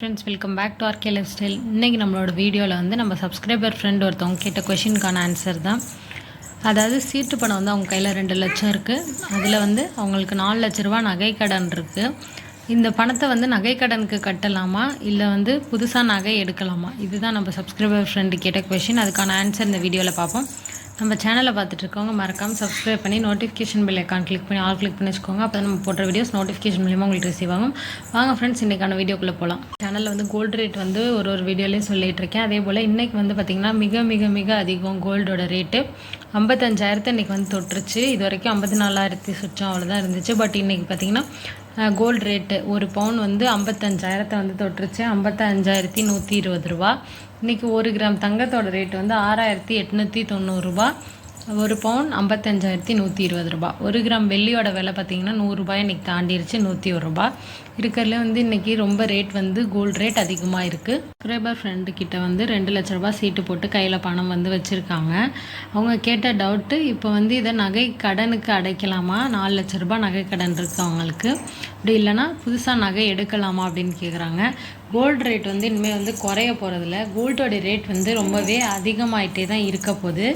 Friends welcome back to RK lifestyle இன்றைக்கி நம்மளோட வீடியோவில் வந்து நம்ம சப்ஸ்கிரைபர் ஃப்ரெண்ட் ஒருத்தவங்க கேட்ட கொஷினுக்கான ஆன்சர் தான். அதாவது சீட்டு பணம் வந்து அவங்க கையில் ரெண்டு லட்சம் இருக்குது அதில் வந்து அவங்களுக்கு நாலு லட்ச ரூபா நகை கடன் இருக்குது இந்த பணத்தை வந்து நகை கடனுக்கு கட்டலாமா? இல்லை வந்து புதுசாக நகை எடுக்கலாமா? இதுதான் நம்ம சப்ஸ்கிரைபர் ஃப்ரெண்டு கேட்ட கொஷின் அதுக்கான ஆன்சர் இந்த வீடியோவில் பார்ப்போம். நம்ம சேனலை பார்த்துட்டு இருக்கவங்க மறக்காமல் சப்ஸ்கிரைப் பண்ணி நோட்டிஃபிகேஷன் பில் அக்கான் கிளிக் பண்ணி ஆல் கிளிக் பண்ணி வச்சுக்கோங்க அப்போ நம்ம போடுற வீடியோஸ் நோட்டிஃபிகேஷன் மூலியமாக உங்களுக்கு ரிசீவ் ஆகும். வாங்க ஃப்ரெண்ட்ஸ் இன்றைக்கான வீடியோக்குள்ளே போகலாம் சேனலில் வந்து கோல்டு ரேட் வந்து ஒரு ஒரு வீடியோலையும் சொல்லிட்டு இருக்கேன். அதே போல் இன்றைக்கி வந்து பார்த்திங்கன்னா மிக மிக மிக அதிகம் கோல்டோட ரேட்டு ஐம்பத்தஞ்சாயிரத்தை இன்றைக்கி வந்து தொட்டுருச்சு. இது வரைக்கும் ஐம்பத்தி நாலாயிரத்தி சுற்றம் அவ்வளோதான் இருந்துச்சு. பட் இன்றைக்கி பார்த்திங்கன்னா கோல்டு ரேட்டு ஒரு பவுன் வந்து ஐம்பத்தஞ்சாயிரத்தை வந்து தொட்டுருச்சு. ஐம்பத்தஞ்சாயிரத்தி நூற்றி இருபது ரூபா. இன்றைக்கி ஒரு கிராம் தங்கத்தோட ரேட் வந்து ஆறாயிரத்தி எட்நூற்றி தொண்ணூறுரூபா ஒரு பவுன் ஐம்பத்தஞ்சாயிரத்தி நூற்றி இருபது ரூபா. ஒரு கிராம் வெள்ளியோட விலை பார்த்திங்கன்னா நூறுரூபாய் இன்றைக்கி தாண்டிருச்சு நூற்றி ஒரு ரூபா. இருக்கிறதுல வந்து இன்றைக்கி ரொம்ப ரேட் வந்து கோல்டு ரேட் அதிகமாக இருக்குது சப்ஸ்கிரைபர் ஃப்ரெண்டு கிட்ட வந்து ரெண்டு லட்ச ரூபா சீட்டு போட்டு கையில் பணம் வந்து வச்சுருக்காங்க. அவங்க கேட்ட டவுட்டு இப்போ வந்து இதை நகை கடனுக்கு அடைக்கலாமா? நாலு லட்ச ரூபா நகை கடன் இருக்குது அவங்களுக்கு. அப்படி இல்லைனா புதுசாக நகை எடுக்கலாமா அப்படின்னு கேட்குறாங்க கோல்டு ரேட் வந்து இனிமேல் வந்து குறைய போகிறதில்ல கோல்டோட ரேட் வந்து ரொம்பவே அதிகமாகிட்டே தான் இருக்க போகுது.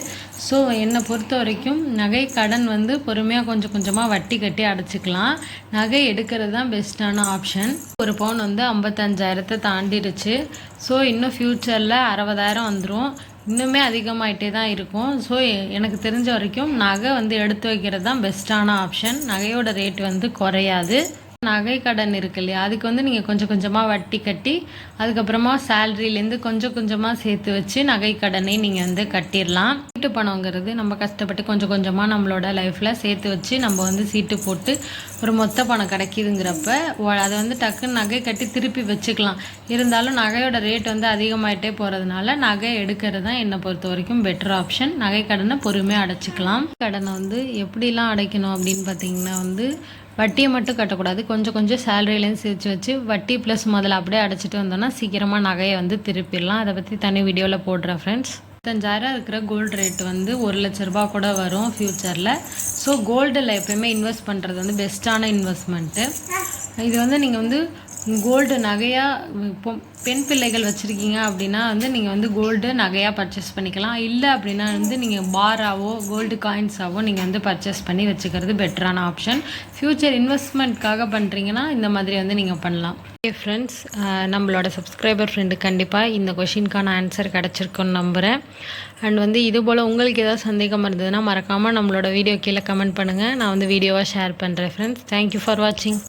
ஸோ என்னை பொறுத்த வரைக்கும் நகை கடன் வந்து பொறுமையாக கொஞ்சம் கொஞ்சமாக வட்டி கட்டி அடைச்சிக்கலாம். நகை எடுக்கிறது தான் பெஸ்ட்டான ஆப்ஷன் ஒரு பவுன் வந்து ஐம்பத்தஞ்சாயிரத்தை தாண்டிடுச்சு. ஸோ இன்னும் ஃப்யூச்சரில் அறுபதாயிரம் வந்துடும் இன்னுமே அதிகமாகிட்டே தான் இருக்கும். ஸோ எனக்கு தெரிஞ்ச வரைக்கும் நகை வந்து எடுத்து வைக்கிறது தான் பெஸ்ட்டான ஆப்ஷன் நகையோட ரேட் வந்து குறையாது. நகை கடன் இருக்கு இல்லையா? அதுக்கு வந்து நீங்கள் கொஞ்சம் கொஞ்சமாக வட்டி கட்டி அதுக்கப்புறமா சேலரியிலேருந்து கொஞ்சம் கொஞ்சமாக சேர்த்து வச்சு நகை கடனை நீங்கள் வந்து கட்டிடலாம். சீட்டு பணங்கிறது நம்ம கஷ்டப்பட்டு கொஞ்சம் கொஞ்சமாக நம்மளோட லைஃப்பில் சேர்த்து வச்சு நம்ம வந்து சீட்டு போட்டு ஒரு மொத்த பணம் கிடைக்கிதுங்கிறப்ப அதை வந்து டக்குன்னு நகை கட்டி திருப்பி வச்சுக்கலாம். இருந்தாலும் நகையோட ரேட் வந்து அதிகமாயிட்டே போகிறதுனால நகை எடுக்கிறது தான் என்னை பொறுத்த வரைக்கும் பெட்டர் ஆப்ஷன் நகை கடனை பொறுமையாக அடைச்சிக்கலாம். கடனை வந்து எப்படிலாம் அடைக்கணும் அப்படின்னு பார்த்தீங்கன்னா வந்து வட்டியை மட்டும் கட்டக்கூடாது. கொஞ்சம் கொஞ்சம் சேலரியிலையும் சேர்த்து வச்சு வட்டி ப்ளஸ் முதல்ல அப்படியே அடைச்சிட்டு வந்தோம்னா சீக்கிரமாக நகையை வந்து திருப்பிடலாம். அதை பற்றி தனி வீடியோவில் போடுறேன் ஃப்ரெண்ட்ஸ் இருபத்தஞ்சாயிரம் இருக்கிற கோல்டு ரேட் வந்து ஒரு லட்ச ரூபா கூட வரும் ஃப்யூச்சரில் ஸோ கோல்டில் எப்போயுமே இன்வெஸ்ட் பண்ணுறது வந்து பெஸ்ட்டான இன்வெஸ்ட்மெண்ட்டு இது வந்து நீங்கள் வந்து கோல்டு நகையாக இப்போ பெண் பிள்ளைகள் வச்சுருக்கீங்க அப்படின்னா வந்து நீங்கள் வந்து கோல்டு நகையாக பர்ச்சேஸ் பண்ணிக்கலாம். இல்லை அப்படின்னா வந்து நீங்கள் பாராவோ கோல்டு காயின்ஸாவோ நீங்கள் வந்து பர்ச்சேஸ் பண்ணி வச்சுக்கிறது பெட்டரான ஆப்ஷன் ஃப்யூச்சர் இன்வெஸ்ட்மெண்ட்காக பண்ணுறீங்கன்னா இந்த மாதிரி வந்து நீங்கள் பண்ணலாம். ஓகே ஃப்ரெண்ட்ஸ் நம்மளோட சப்ஸ்கிரைபர் ஃப்ரெண்டு கண்டிப்பாக இந்த கொஷினுக்கான ஆன்சர் கிடச்சிருக்குன்னு நம்புகிறேன் அண்ட் வந்து இது போல் உங்களுக்கு ஏதாவது சந்தேகம் இருந்ததுன்னா மறக்காமல் நம்மளோட வீடியோ கீழே கமெண்ட் பண்ணுங்கள் நான் வந்து வீடியோவாக ஷேர் பண்ணுறேன் ஃப்ரெண்ட்ஸ் தேங்க்யூ ஃபார் வாட்சிங்